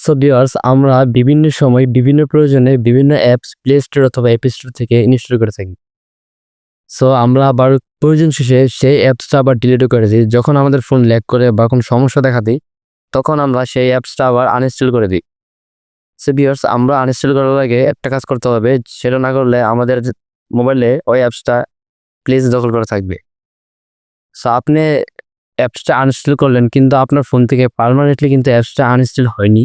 So viewers আমরা বিভিন্ন সময় বিভিন্ন প্রয়োজনে বিভিন্ন অ্যাপস প্লে স্টোর অথবা অ্যাপ স্টোর থেকে ইনস্টল করে থাকি। সো আমরা আবার প্রয়োজন শেষে সেই অ্যাপসটা আবার ডিলিটও করে দিই। যখন আমাদের ফোন ল্যাগ করে বা কোনো সমস্যা দেখা দিই তখন আমরা সেই অ্যাপসটা আবার আনইনস্টল করে দিই। সো ভিউয়ার্স আমরা আনইনস্টল করার আগে একটা কাজ করতে হবে, সেটা না করলে আমাদের মোবাইলে ওই অ্যাপসটা প্লেস দখল করে থাকবে। সো আপনি অ্যাপসটা আনইনস্টল করলেন, কিন্তু আপনার ফোন থেকে পার্মানেন্টলি কিন্তু অ্যাপসটা আনইনস্টল হয়নি।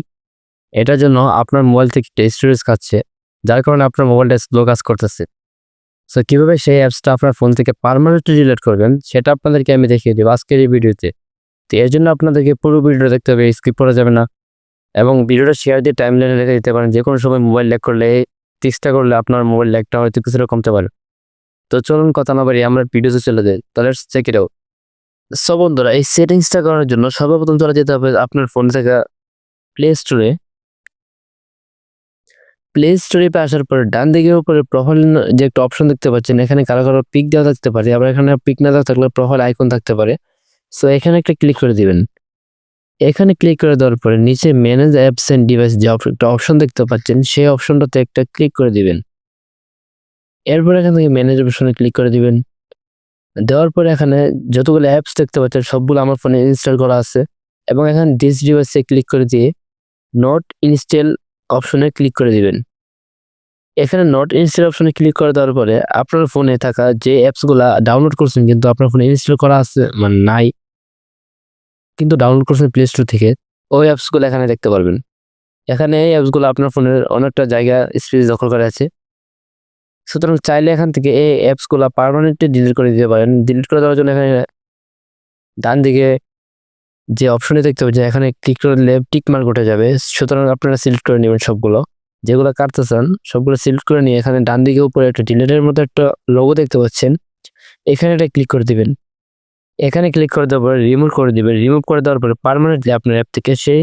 এটার জন্য আপনার মোবাইল থেকে একটা স্টোরেজ খাচ্ছে, যার কারণে আপনার মোবাইলটা স্লো কাজ করতেছে। সো কীভাবে সেই অ্যাপসটা আপনার ফোন থেকে পারমানেন্টলি ডিলিট করবেন, সেটা আপনাদেরকে আমি দেখিয়ে দেবো আজকের এই ভিডিওতে। তো এর জন্য আপনাদেরকে পুরো ভিডিওটা দেখতে হবে স্কিপ করা যাবে না। এবং ভিডিওটা শেয়ার দিয়ে টাইম লাইনে রেখে দিতে পারেন যে কোনো সময় মোবাইল ল্যাক করলে চেষ্টা করলে আপনার মোবাইল ল্যাকটা হয়তো কিছুটা কমতে পারে। তো চলুন কথা না বাড়ি আমরা ভিডিওতে চলে যাই। তাহলে চেক ইট আউট সো বন্ধুরা, এই সেটিংসটা করার জন্য সর্বপ্রথম চলে যেতে হবে আপনার ফোন থেকে প্লে স্টোরে প্লে স্টোরে আসার পর ডান দিকের উপরে প্রোফাইল যে একটা অপশন দেখতে পাচ্ছেন, এখানে কারও কারও পিক দেওয়া থাকতে পারে, আবার এখানে পিক না দেওয়া থাকলে প্রোফাইল আইকন থাকতে পারে। সো এখানে একটা ক্লিক করে দিবেন। এখানে ক্লিক করে দেওয়ার পরে নিচে ম্যানেজ অ্যাপস অ্যান্ড ডিভাইস যে একটা অপশন দেখতে পাচ্ছেন, সেই অপশনটাতে একটা ক্লিক করে দিবেন। এরপর এখান থেকে ম্যানেজ অপশনে ক্লিক করে দিবেন। দেওয়ার পরে এখানে যতগুলো অ্যাপস দেখতে পাচ্ছেন, সবগুলো আমার ফোনে ইনস্টল করা আছে। এবং এখানে ডিস ডিভাইসে ক্লিক করে দিয়ে নট ইনস্টল অপশনে ক্লিক করে দিবেন। এখানে নট ইনস্টল অপশনে ক্লিক করে দেওয়ার পরে আপনার ফোনে থাকা যে অ্যাপসগুলা ডাউনলোড করছেন কিন্তু আপনার ফোনে ইনস্টল করা আছে মানে নাই, কিন্তু ডাউনলোড করছেন প্লে স্টোর থেকে, ওই অ্যাপসগুলো এখানে দেখতে পারবেন। এখানে এই অ্যাপসগুলো আপনার ফোনের অনেকটা জায়গা স্পেস দখল করে আছে। সুতরাং চাইলে এখান থেকে এই অ্যাপসগুলো পারমানেন্টলি ডিলিট করে দিতে পারেন। ডিলিট করে দেওয়ার জন্য এখানে ডান দিকে যে অপশনে দেখতে পাচ্ছেন এখানে ক্লিক করে করলে টিক মার্ক উঠে যাবে। সুতরাং আপনারা সিলেক্ট করে নেবেন সবগুলো। যেগুলো কাটতে চান সবগুলো সিলেক্ট করে নিয়ে এখানে ডান দিকে উপরে একটা ডিলিটের মতো একটা লোগো দেখতে পাচ্ছেন। এখানে এটা ক্লিক করে দিবেন। এখানে ক্লিক করে দেওয়ার পরে রিমুভ করে দিবেন। রিমুভ করে দেওয়ার পরে পার্মানেন্টলি আপনার অ্যাপ থেকে সেই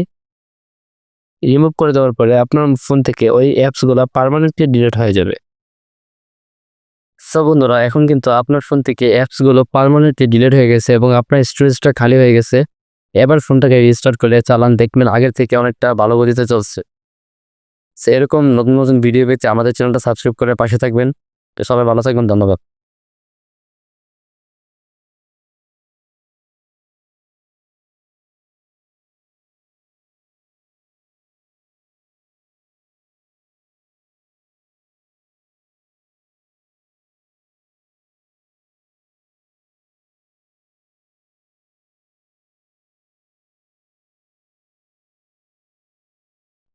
রিমুভ করে দেওয়ার পরে আপনার ফোন থেকে ওই অ্যাপসগুলো পার্মানেন্টলি ডিলিট হয়ে যাবে। সো বন্ধুরা, এখন কিন্তু আপনার ফোন থেকে অ্যাপসগুলো পার্মানেন্টলি ডিলিট হয়ে গেছে এবং আপনার স্টোরেজটা খালি হয়ে গেছে। এবার ফোনটাকে রিস্টার্ট করে চালান, দেখবেন আগের থেকে অনেকটা ভালো গতিতে চলছে। সে এরকম নতুন নতুন ভিডিও পেয়েছে আমাদের চ্যানেলটা সাবস্ক্রাইব করে পাশে থাকবেন। সবাই ভালো থাকবেন, ধন্যবাদ।